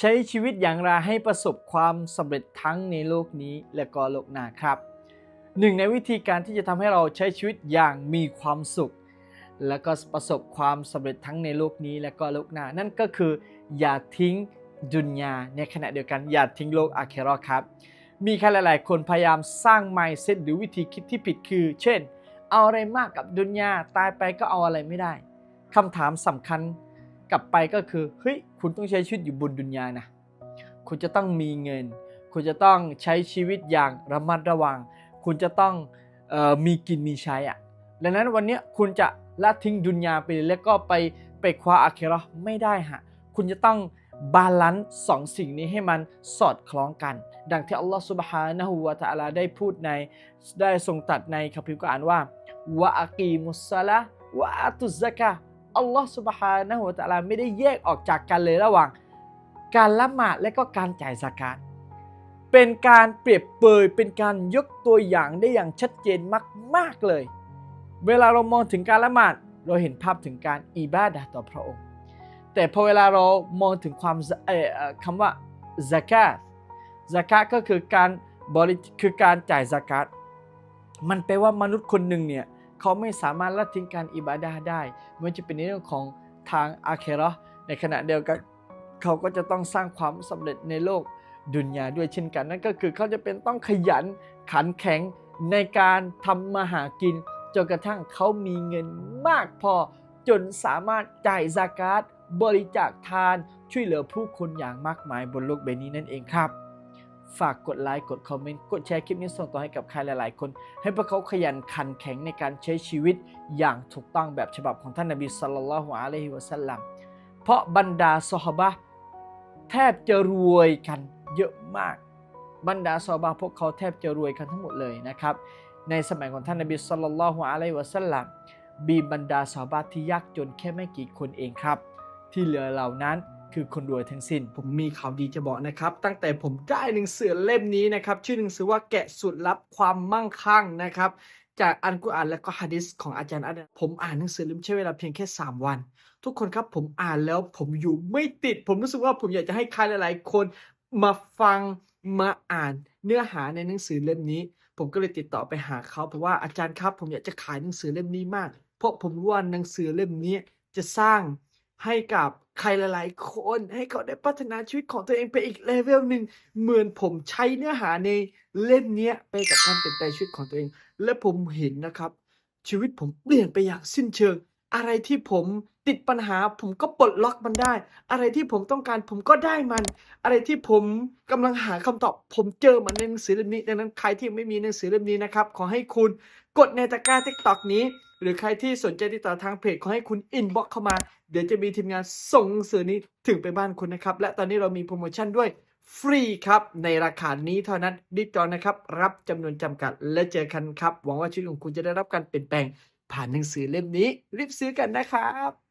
ใช้ชีวิตอย่างไรให้ประสบความสำเร็จทั้งในโลกนี้และก็โลกหน้าครับหนึ่งในวิธีการที่จะทำให้เราใช้ชีวิตอย่างมีความสุข และก็ประสบความสำเร็จทั้งในโลกนี้และก็โลกหน้า นั่นก็คืออย่าทิ้งดุนยาในขณะเดียวกันอย่าทิ้งโลกอาเคโรอครับ มีใครหลาย ๆ คนพยายามสร้าง mindset หรือวิธีคิดที่ผิดคือ เช่น เอาอะไรมากกับดุนยาตายไปก็เอาอะไรไม่ได้คำถามสำคัญ กลับไปก็คือเฮ้ยคุณต้องใช้ชีวิตอยู่บนดุนยานะคุณจะต้องมีเงิน คุณจะต้องใช้ชีวิตอย่างระมัดระวัง คุณจะต้องออมีกินมีใช้อะดังนั้นวันเนี้ยคุณจะละทิ้งดุนยาไปแล้วก็ไปไปคว้าอาเคราะไม่ได้ฮะคุณจะต้องบาลานซ์สองสิ่งนี้ให้มันสอดคล้องกัน ดังที่อัลลอฮฺสุบฮานะฮูวะตะอาลาได้พูดในได้ทรงตัดในคัมภีร์กุรอานว่าวะอากีมุสซะละวะอาตุซะกะ อัลลอฮฺสุบฮานะฮูวะตะอาลาไม่ได้แยกออกจากกันเลยระหว่าง การละหมาดและก็การจ่ายสกาตเป็นการเปรียบเปยเป็นการยกตัวอย่างได้อย่างชัดเจนมาก ๆ เลย เวลาเรามองถึงการละหมาดเราเห็นภาพถึงการอิบาดะต่อพระองค์ แต่พอเวลาเรามองถึงความคำว่า zakat zakat ก็คือการบริคือการจ่าย zakat มันแปลว่ามนุษย์คนหนึ่งเนี่ย เขาไม่สามารถละทิ้งการอิบาดะห์ได้ไมันจะเป็นในเรื่องของทางอาเคราะห์ในขณะเดียวกันเขาก็จะต้องสร้างความสำเร็จในโลกดุนยาด้วยเช่นกัน นั่นก็คือเขาจะเป็นต้องขยันขันแข็งในการทำมาหากินจนกระทั่งเขามีเงินมากพอ จนสามารถจ่ายซากาตบริจาคทานช่วยเหลือผู้คนอย่างมากมายบนโลกใบนี้นั่นเองครับ ฝากกดไลค์กดคอมเมนต์กดแชร์คลิปนี้ส่งต่อให้กับใครหลาย ๆ คน ให้พวกเขาขยันขันแข็งในการใช้ชีวิตอย่างถูกต้องแบบฉบับของท่านนบีสัลลัลลอฮุอะลัยฮิวะสัลลัมเพราะบรรดาซอฮาบะแทบจะรวยกันเยอะมาก บรรดาซอฮาบะพวกเขาแทบจะรวยกันทั้งหมดเลยนะครับ ในสมัยของท่านนบีสัลลัลลอฮุอะลัยฮิวะสัลลัมมีบรรดาซอฮาบะที่ยากจนแค่ไม่กี่คนเองครับ ที่เหลือเหล่านั้น คือคนรวยทั้งสิ้น ผมมีข่าวดีจะบอกนะครับ ตั้งแต่ผมได้หนังสือเล่มนี้นะครับ ชื่อหนังสือว่าแกะสุดลับความมั่งคั่งนะครับ จากอันกุรอานและก็ฮะดิษของอาจารย์อันผมอ่านหนังสือเล่มใช้เวลาเพียงแค่ 3 วัน ทุกคนครับผมอ่านแล้วผมอยู่ไม่ติด ผมรู้สึกว่าผมอยากจะให้ใครหลาย ๆ คนมาฟังมาอ่านเนื้อหาในหนังสือเล่มนี้ ผมก็เลยติดต่อไปหาเขาเพราะว่าอาจารย์ครับ ผมอยากจะขายหนังสือเล่มนี้มาก เพราะผมรู้ว่าหนังสือเล่มนี้จะสร้าง ให้กับใครหลายๆ คน ให้เขาได้พัฒนาชีวิตของตัวเองไปอีกเลเวลหนึ่งเหมือนผมใช้เนื้อหาในเล่มเนี้ยไปกับการเปลี่ยนแปลงชีวิตของตัวเอง และผมเห็นนะครับ ชีวิตผมเปลี่ยนไปอย่างสิ้นเชิง อะไรที่ผมติดปัญหา ผมก็ปลดล็อกมันได้ อะไรที่ผมต้องการผมก็ได้มัน อะไรที่ผมกำลังหาคำตอบ ผมเจอมันในหนังสือเล่มนี้ ดังนั้นใครที่ไม่มีหนังสือเล่มนี้นะครับขอให้คุณกดในตะกร้าทิกตอกนี้ หรือใครที่สนใจติดต่อทางเพจขอให้คุณอินบ็อกเข้ามา เดี๋ยวจะมีทีมงานส่งสื่อนี้ถึงไปบ้านคุณนะครับ และตอนนี้เรามีโปรโมชั่นด้วยฟรีครับ ในราคานี้เท่านั้นรีบจองนะครับ รับจำนวนจำกัดและเจอกันครับ หวังว่าชีวิตของคุณจะได้รับการเปลี่ยนแปลงผ่านหนังสือเล่มนี้ รีบซื้อกันนะครับ